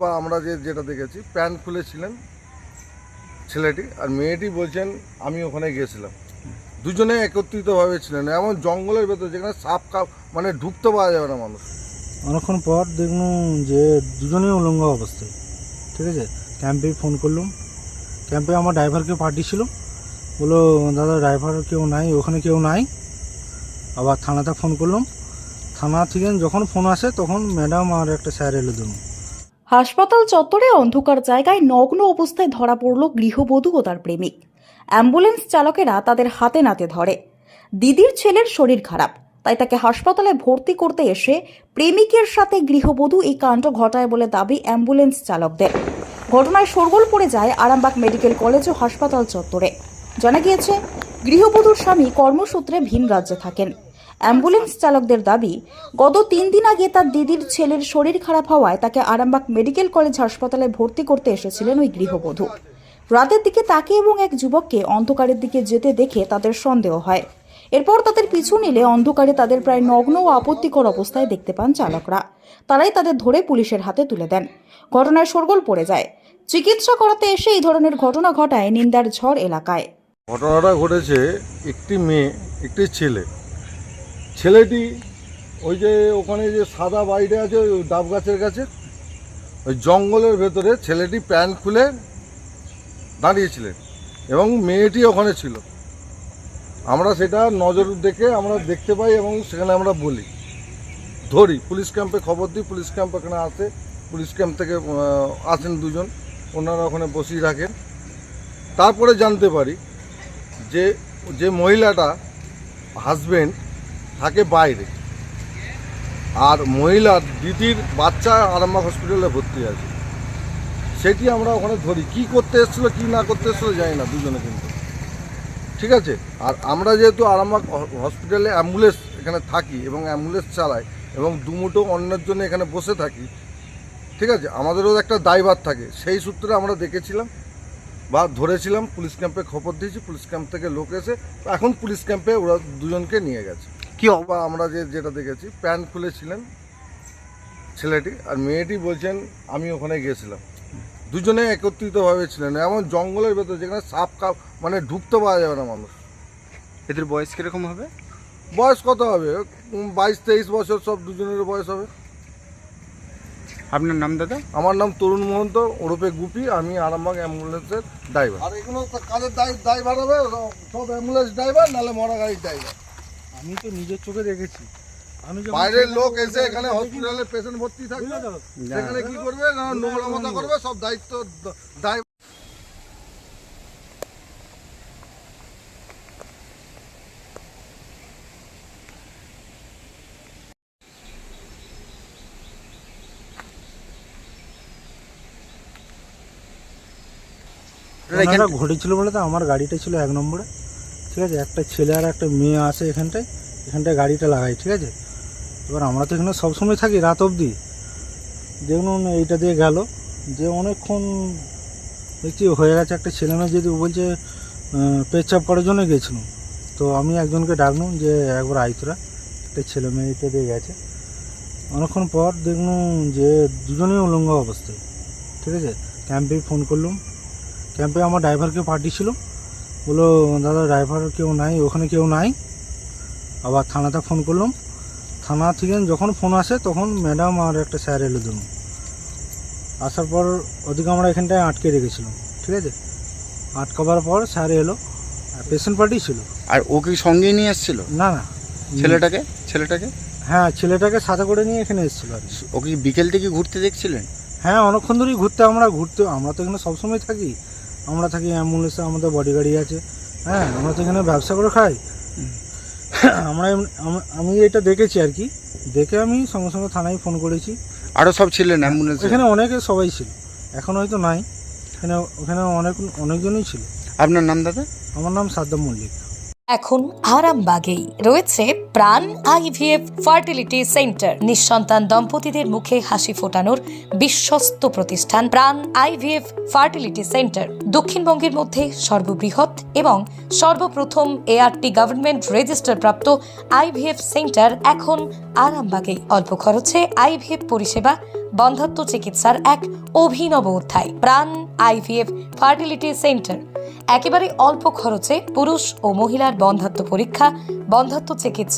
বা আমরা যে যেটা দেখেছি প্যান্ট খুলেছিলেন ছেলেটি আর মেয়েটি বলছেন, আমি ওখানে গিয়েছিলাম। দুজনে একত্রিতভাবে ছিলেন। এমন জঙ্গলের ভেতরে যেখানে সাপ কাপ মানে ঢুকতে পাওয়া যাবে না মানুষ। অনেকক্ষণ পর দেখলাম যে দুজনেই উলঙ্গ অবস্থায়। ঠিক আছে? ক্যাম্পে ফোন করলাম। ক্যাম্পে আমার ড্রাইভারকে পাঠিয়েছিল বলল, দাদা, ড্রাইভার কেউ নাই, ওখানে কেউ নাই। আবার থানাতে ফোন করলাম। থানা থেকে যখন ফোন আসে, তখন ম্যাডাম আর একটা স্যার এলো দেবো হাসপাতাল চত্বরে অন্ধকার জায়গায় নগ্ন অবস্থায় ধরা পড়ল গৃহবধূ ও তার প্রেমিক। অ্যাম্বুলেন্স চালকেরা তাদের হাতে নাতে ধরে। দিদির ছেলের শরীর খারাপ, তাই তাকে হাসপাতালে ভর্তি করতে এসে প্রেমিকের সাথে গৃহবধূ এই কাণ্ড ঘটায় বলে দাবি অ্যাম্বুলেন্স চালকদের। ঘটনায় শোরগোল পড়ে যায় আরামবাগ মেডিকেল কলেজ ও হাসপাতাল চত্বরে। জানা গিয়েছে, গৃহবধূর স্বামী কর্মসূত্রে ভিন রাজ্যে থাকেন। অ্যাম্বুলেন্স চালকদের দাবি, গত তিন দিন আগে তার দিদির ছেলের শরীর খারাপ হওয়ায় তাকে আরামবাগ মেডিকেল কলেজ হাসপাতালে ভর্তি করতে এসেছিলেন ওই গৃহবধূ। রাতের দিকে তাকে এবং এক যুবককে অন্ধকারের দিকে যেতে দেখে তাদের সন্দেহ হয়। এরপর তাদের পিছু নিলে অন্ধকারে তাদের প্রায় নগ্ন ও আপত্তিকর অবস্থায় দেখতে পান চালকরা। তারাই তাদের ধরে পুলিশের হাতে তুলে দেন। ঘটনায় শোরগোল পড়ে যায়। চিকিৎসা করাতে এসে এই ধরনের ঘটনা ঘটায় নিন্দার ঝড় এলাকায়। ঘটনাটা ঘটেছে একটি মেয়ে, একটি ছেলে। ছেলেটি ওই যে ওখানে যে সাদা বাড়িটা আছে, ওই ডাব গাছের কাছে, ওই জঙ্গলের ভেতরে ছেলেটি প্যান্ট খুলে দাঁড়িয়েছিলেন এবং মেয়েটি ওখানে ছিল। আমরা সেটা নজর দেখে আমরা দেখতে পাই এবং সেখানে আমরা বলি। ধরি, পুলিশ ক্যাম্পে খবর দিই, পুলিশ ক্যাম্প এখানে আসে, পুলিশ ক্যাম্প থেকে আসেন দুজন, ওনারা ওখানে বসিয়ে রাখেন। তারপরে জানতে পারি যে যে মহিলাটা হাজবেন্ড থাকে বাইরে। আর মহিলার দিদির বাচ্চা আরামবাগ হসপিটালে ভর্তি আছে। সেটি আমরা ওখানে ধরি। কি করতে এসেছিল, কি না করতে এসেছিল জানি না দুজনে কিন্তু। ঠিক আছে? আর আমরা যেহেতু আরামবাগ হসপিটালে অ্যাম্বুলেন্স এখানে থাকি এবং অ্যাম্বুলেন্স চালাই এবং দুমুটো অন্যের জন্য এখানে বসে থাকি, ঠিক আছে? আমাদেরও একটা দায়ভার থাকে। সেই সূত্রে আমরা দেখেছিলাম বা ধরেছিলাম, পুলিশ ক্যাম্পে খবর দিয়েছি, পুলিশ ক্যাম্প থেকে লোক এসে, এখন পুলিশ ক্যাম্পে ওরা দুজনকে নিয়ে গেছে। কি আমরা যে যেটা দেখেছি প্যান্ট খুলেছিলেন ছেলেটি আর মেয়েটি বলছেন আমি ওখানে গিয়েছিলাম। দুজনে একত্রিতভাবে ছিলেন। এমন জঙ্গলের ভেতরে যেখানে সাপ কাপ মানে ঢুকতে পাওয়া যাবে না মানুষ। এদের বয়স কীরকম হবে? বয়স কত হবে? বাইশ তেইশ বছর সব দুজনের বয়স হবে। আপনার নাম দাদা? আমার নাম তরুণ মহন্ত ওরফে গুপি আমি আরামবাগ অ্যাম্বুলেন্সের ড্রাইভার। আর এগুলো কাজের ড্রাইভার হবে? সব অ্যাম্বুলেন্স ড্রাইভার নাহলে মরা গাড়ির ড্রাইভার? আমি তো নিজের চোখে দেখেছি। আমি বাইরের লোক এসে এখানে হসপিটালে পেশেন্ট ভর্তি থাকবে। সেখানে কি করবে? না নোংরা মতো করবে সব দায়িত্ব দায় ঘটেছিল বলে তো আমার গাড়িটা ছিল এক নম্বরে। ঠিক আছে? একটা ছেলে আর একটা মেয়ে আসে এখানটায়। এখানটায় গাড়িটা লাগাই ঠিক আছে? এবার আমরা তো এখানে সবসময় থাকি রাত অবধি। দেখুন এইটা দিয়ে গেল। যে অনেকক্ষণ দেখছি হয়ে গেছে একটা ছেলে মেয়ে যদি বলছে আহ, পেচ্ছাপ করার জন্য গেছিলাম তো আমি একজনকে ডাকলাম যে একবার আইতরা একটা ছেলে মেয়ে এটা দিয়ে গেছে। অনেকক্ষণ পর দেখলাম যে দুজনেই উলঙ্গ অবস্থায়। ঠিক আছে? ক্যাম্পে ফোন করলাম। ক্যাম্পে আমার ড্রাইভারকে পাঠিয়েছিল বলল দাদা ড্রাইভার কেউ নাই ওখানে কেউ নাই। আবার থানাতে ফোন করলাম। থানা থেকে যখন ফোন আসে তখন ম্যাডাম আর একটা স্যার এলো দেবো আসার পর ওদিকে আমরা এখানটায় আটকে রেখেছিলাম ঠিক আছে? আটকাবার পর স্যার এলো পেশেন্ট পার্টি ছিল। আর ও কি সঙ্গে নিয়ে এসেছিল? না না। ছেলেটাকে? ছেলেটাকে? হ্যাঁ ছেলেটাকে সাথে করে নিয়ে এখানে এসেছিল আর ও কি বিকেল থেকে ঘুরতে দেখছিলেন? হ্যাঁ অনেকক্ষণ ধরেই ঘুরতে আমরা ঘুরতে আমরা তো এখানে সবসময় থাকি। আমরা থাকি অ্যাম্বুলেন্সে আমাদের বডি গাড়ি আছে। হ্যাঁ আমরা তো এখানে ব্যবসা করে খাই। আমরা আমি এটা দেখেছি আর কি। দেখে আমি সঙ্গে সঙ্গে থানায় ফোন করেছি। আরও সব ছিলেন অ্যাম্বুলেন্স? এখানে অনেকে সবাই ছিল। এখন হয়তো নাই। এখানে ওখানে অনেক অনেকজনই ছিল। আপনার নাম দাদা? আমার নাম সাদ্দাম মল্লিক। এখন আরামবাগেই রয়েছে প্রাণ, আইভিএফ ফার্টিলিটি সেন্টার। নিঃসন্তান দম্পতিদের মুখে হাসি ফোটানোর বিশ্বস্ত প্রতিষ্ঠান প্রাণ, আইভিএফ ফার্টিলিটি সেন্টার। দক্ষিণবঙ্গের মধ্যে সর্ববৃহৎ এবং সর্বপ্রথম এআরটি গভর্নমেন্ট রেজিস্টার প্রাপ্ত আইভিএফ সেন্টার এখন আরামবাগে। অল্প খরচে আইভিএফ পরিষেবা, বন্ধাত্ম চিকিৎসার এক অভিনব অধ্যায়। প্রাণ, আইভিএফ ফার্টিলিটি সেন্টার। একেবারে অল্প খরচে পুরুষ ও মহিলার বন্ধাত্ম পরীক্ষা, বন্ধাত্ম